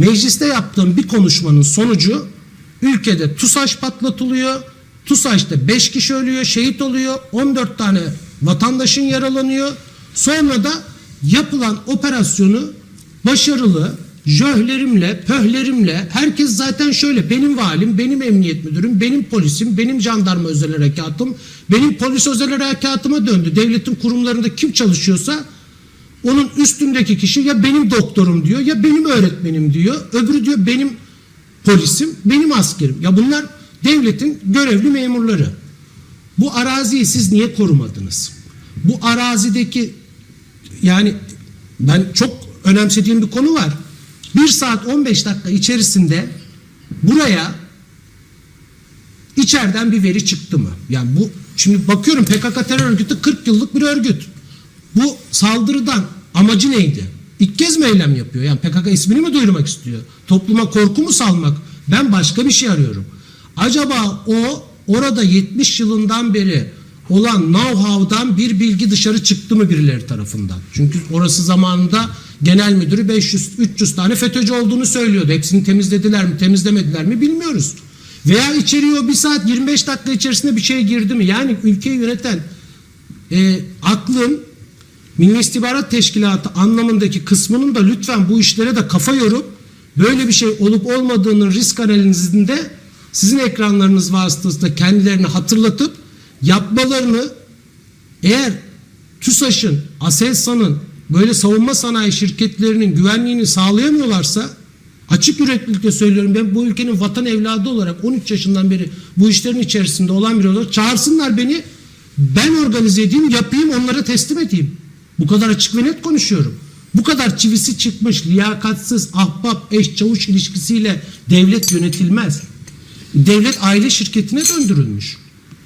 Mecliste yaptığım bir konuşmanın sonucu ülkede TUSAŞ patlatılıyor. TUSAŞ'ta 5 kişi ölüyor, şehit oluyor. 14 tane vatandaşın yaralanıyor. Sonra da yapılan operasyonu başarılı, jöhlerimle, pöhlerimle herkes zaten şöyle benim valim, benim emniyet müdürüm, benim polisim, benim jandarma özel harekatım, benim polis özel harekatıma döndü. Devletin kurumlarında kim çalışıyorsa onun üstündeki kişi ya benim doktorum diyor ya benim öğretmenim diyor. Öbürü diyor benim polisim, benim askerim. Ya bunlar devletin görevli memurları. Bu araziyi siz niye korumadınız? Bu arazideki yani ben çok önemsediğim bir konu var. 1 saat 15 dakika içerisinde buraya içeriden bir veri çıktı mı? Yani bu şimdi bakıyorum PKK terör örgütü 40 yıllık bir örgüt. Bu saldırıdan amacı neydi? İlk kez mi eylem yapıyor? Yani PKK ismini mi duyurmak istiyor? Topluma korku mu salmak? Ben başka bir şey arıyorum. Acaba o orada 70 yılından beri olan know-how'dan bir bilgi dışarı çıktı mı birileri tarafından? Çünkü orası zamanında genel müdürü 500-300 tane FETÖ'cü olduğunu söylüyordu. Hepsini temizlediler mi temizlemediler mi bilmiyoruz. Veya içeriye o 1 saat 25 dakika içerisinde bir şey girdi mi? Yani ülkeyi yöneten e, aklın Milli İstihbarat Teşkilatı anlamındaki kısmının da lütfen bu işlere de kafa yorup böyle bir şey olup olmadığının risk analizinde sizin ekranlarınız vasıtasıyla kendilerini hatırlatıp yapmalarını eğer TÜSAŞ'ın, ASELSAN'ın böyle savunma sanayi şirketlerinin güvenliğini sağlayamıyorlarsa açık yüreklilikle söylüyorum ben bu ülkenin vatan evladı olarak 13 yaşından beri bu işlerin içerisinde olan biri olarak çağırsınlar beni ben organize edeyim yapayım onlara teslim edeyim. Bu kadar açık ve net konuşuyorum. Bu kadar çivisi çıkmış, liyakatsız, ahbap, eş, çavuş ilişkisiyle devlet yönetilmez. Devlet aile şirketine döndürülmüş.